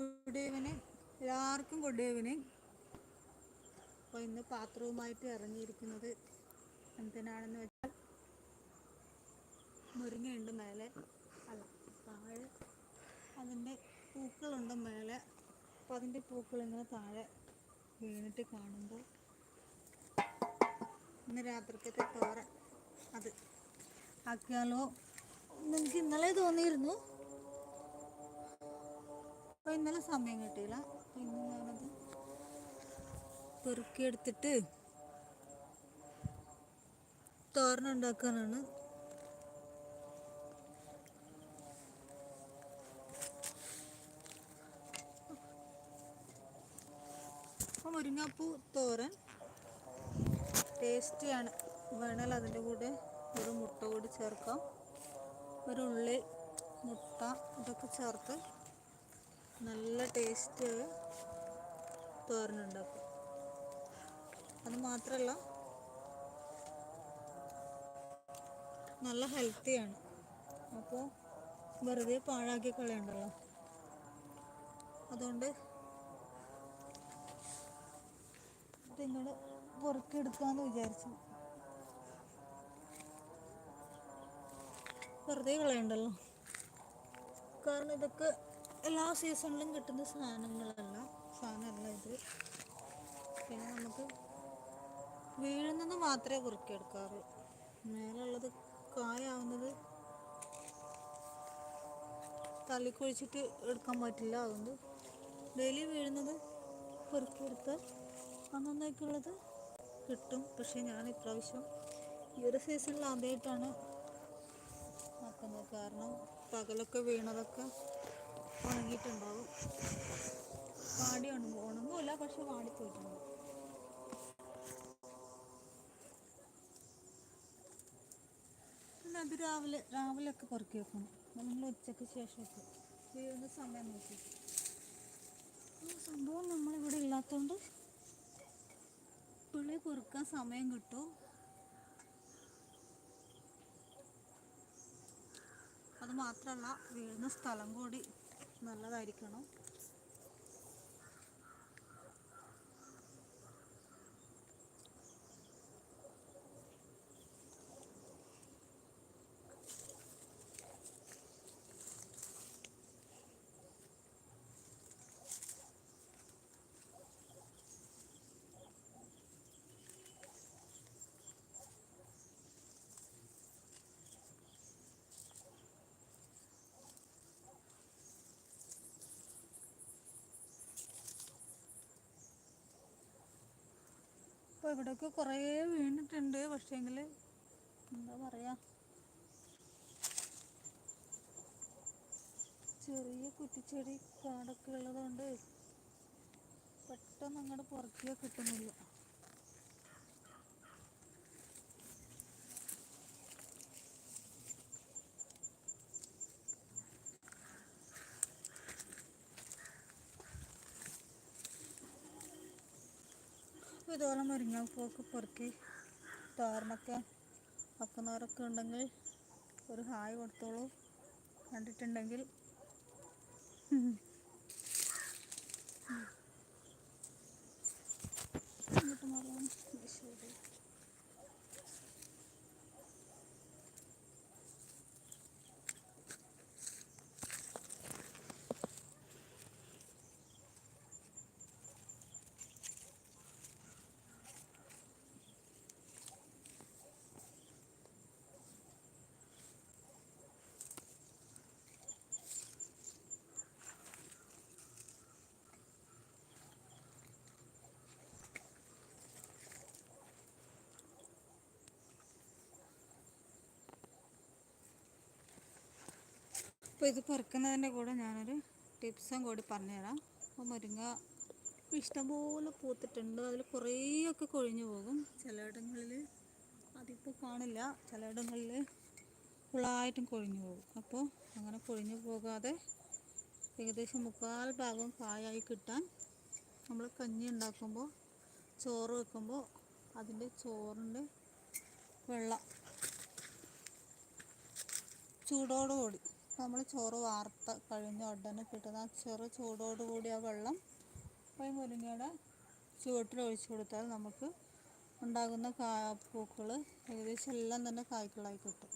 Good evening എല്ലാവർക്കും good evening അപ്പോൾ ഇന്ന് പാത്രവുമായിട്ട് ഇറങ്ങിയിരിക്കുന്നത് എന്തിനാണെന്ന് വെച്ചാൽ മുരിങ്ങയുണ്ട് മേലെ. അല്ല താഴെ അതിന്റെ പൂക്കളുണ്ട് മേലെ. അപ്പോൾ അതിന്റെ പൂക്കളിങ്ങനെ താഴെ വീണിട്ട് കാണുമ്പോൾ ഇന്ന് രാത്രിക്കത്തെ തോറ അത്. ആക്കിയാലോ? എനിക്ക് ഇന്നലെ തോന്നിയിരുന്നു. അപ്പോൾ ഇന്നലെ സമയം കിട്ടിയില്ല. അപ്പോൾ ഇന്ന് ഞാനത് പെറുക്കിയെടുത്തിട്ട് അപ്പോൾ മുരിങ്ങാപ്പൂ തോരൻ ടേസ്റ്റിയാണ് വേണേൽ അതിന്റെ കൂടെ ഒരു മുട്ട കൂടി ചേർക്കാം. ഒരു ഉള്ളി മുട്ട ഇതൊക്കെ ചേർത്ത് നല്ല ടേസ്റ്റ് തോരനുണ്ടാക്കും അത് മാത്രമല്ല നല്ല ഹെൽത്തിയാണ് അപ്പോൾ വെറുതെ പാഴാക്കി കളയണ്ടല്ലോ. അതുകൊണ്ട് നിങ്ങൾ പുറത്തെടുക്കാന്ന് വിചാരിച്ചു. വെറുതെ കളയണ്ടല്ലോ. കാരണം ഇതൊക്കെ എല്ലാ സീസണിലും കിട്ടുന്ന സാധനങ്ങളല്ല സാധനമല്ല ഇത്. പിന്നെ നമുക്ക് വീഴുന്നത് മാത്രമേ കുറുക്കിയെടുക്കാറുള്ളൂ മേലുള്ളത് കായാവുന്നത് തള്ളിക്കൊഴിച്ചിട്ട് എടുക്കാൻ പറ്റില്ല അതുകൊണ്ട് ഡെയിലി വീഴുന്നത് പെറുക്കിയെടുത്ത് അന്നേക്കുള്ളത് കിട്ടും. പക്ഷേ ഞാൻ ഇപ്രാവശ്യം ഈ ഒരു സീസണിൽ ആദ്യമായിട്ടാണ് ആക്കുന്നത്. കാരണം പകലൊക്കെ വീണതൊക്കെ ഉണങ്ങിയിട്ടുണ്ടാവും. വാടി ഉണങ്ങും ഉണങ്ങൂല പക്ഷെ വാടി പിന്നെ അത് രാവിലെ രാവിലെ ഒക്കെ പുറക്കി വെക്കണം. നമ്മൾ ഉച്ചയ്ക്ക് ശേഷമൊക്കെ. വീഴുന്ന സമയം നോക്കി. സംഭവം നമ്മളിവിടെ ഇല്ലാത്തതുകൊണ്ട് പുള്ളി പൊറുക്കാൻ സമയം കിട്ടും. അത് മാത്രമല്ല വീഴുന്ന സ്ഥലം കൂടി നല്ലതായിരിക്കണം. അപ്പോൾ ഇവിടെയൊക്കെ കുറേ വീണിട്ടുണ്ട്. പക്ഷേങ്കിൽ എന്താ പറയുക ചെറിയ കുറ്റിച്ചെടി കാടൊക്കെ ഉള്ളതുകൊണ്ട് പെട്ടെന്ന് അങ്ങോട്ട് പുറത്തേക്ക് കിട്ടുന്നില്ല. അപ്പോൾ ഇതുപോലെ പൂക്ക് പെറുക്കി. തോരനൊക്കെ വെക്കുന്നവരൊക്കെ ഉണ്ടെങ്കിൽ ഒരു ഹായ് കൊടുത്തോളൂ. കണ്ടിട്ടുണ്ടെങ്കിൽ. ഇങ്ങോട്ട് മാറാം. അപ്പോൾ ഇത് പെറുക്കുന്നതിന്റെ കൂടെ ഞാനൊരു ടിപ്സും കൂടി പറഞ്ഞുതരാം. അപ്പോൾ മുരിങ്ങ ഇഷ്ടംപോലെ പൂത്തിട്ടുണ്ട്. അതിൽ കുറേയൊക്കെ കൊഴിഞ്ഞു പോകും. ചിലയിടങ്ങളിൽ അതിപ്പോൾ കാണില്ല. ചിലയിടങ്ങളിൽ ഫുള്ളായിട്ടും കൊഴിഞ്ഞു പോകും. അപ്പോൾ അങ്ങനെ കൊഴിഞ്ഞു പോകാതെ ഏകദേശം മുക്കാൽ ഭാഗം കായായി കിട്ടാൻ നമ്മൾ കഞ്ഞി ഉണ്ടാക്കുമ്പോൾ ചോറ് വെക്കുമ്പോൾ അതിന്റെ ചോറിന്റെ വെള്ളം ചൂടോടുകൂടി നമ്മൾ ചോറ് വാർത്ത കഴിഞ്ഞ ഉടനെ കിട്ടുന്ന ചെറു ചൂടോടുകൂടി ആ വെള്ളം ഈ മുരിങ്ങയുടെ ചുവട്ടിൽ ഒഴിച്ചു കൊടുത്താൽ നമുക്ക് ഉണ്ടാകുന്ന കാ പൂക്കൾ ഏകദേശം എല്ലാം തന്നെ കായ്ക്കളായി കിട്ടും.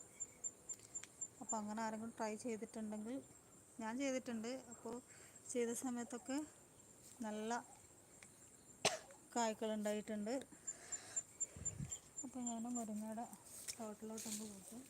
അപ്പോൾ അങ്ങനെ ആരെങ്കിലും ട്രൈ ചെയ്തിട്ടുണ്ടെങ്കിൽ ഞാൻ ചെയ്തിട്ടുണ്ട്. അപ്പോൾ ചെയ്ത സമയത്തൊക്കെ നല്ല കായ്ക്കൾ ഉണ്ടായിട്ടുണ്ട്. അപ്പോൾ ഞാൻ മുരിങ്ങയുടെ തോട്ടിലോട്ടൊന്ന് പോകും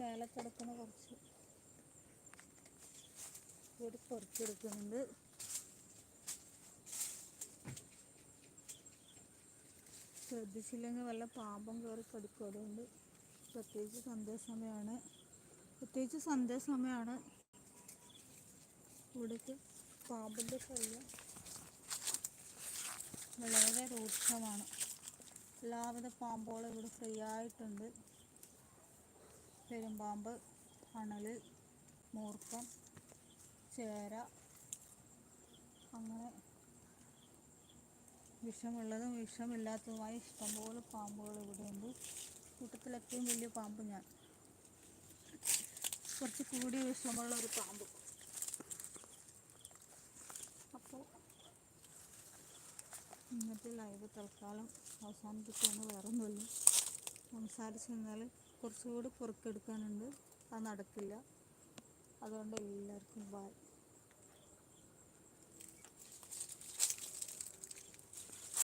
മേലെ കിടക്കുന്ന കുറച്ച് കൂടി പൊറിച്ചെടുക്കുന്നുണ്ട് ശ്രദ്ധിച്ചില്ലെങ്കിൽ വല്ല പാമ്പം കയറി കടിക്കും. പ്രത്യേകിച്ച് സന്ധ്യാസമയമാണ്. പ്രത്യേകിച്ച് സന്ധ്യാസമയമാണ് ഇവിടേക്ക് പാമ്പിന്റെ ശല്യം. വളരെ രൂക്ഷമാണ്. എല്ലാവിധ പാമ്പുകളും ഇവിടെ ഫ്രീ ആയിട്ടുണ്ട്. പെരുമ്പാമ്പ് അണൽ മൂർക്കം ചേര അങ്ങനെ വിഷമുള്ളതും വിഷമില്ലാത്തതുമായ ഇഷ്ടംപോലെ പാമ്പുകൾ ഇവിടെയുണ്ട്. കൂട്ടത്തിൽ ഏറ്റവും വലിയ പാമ്പ് ഞാൻ. കുറച്ച് കൂടിയ വിഷമുള്ള ഒരു പാമ്പ് അപ്പോൾ ഇന്നത്തെ ലൈവ് തൽക്കാലം അവസാനിപ്പിക്കുകയാണ് വേറെ ഒന്നുമില്ല സംസാരിച്ചു നിന്നാൽ കുറച്ചുകൂടി പുറത്തെടുക്കാനുണ്ട് അത് നടക്കില്ല. അതുകൊണ്ട് എല്ലാവർക്കും ബൈ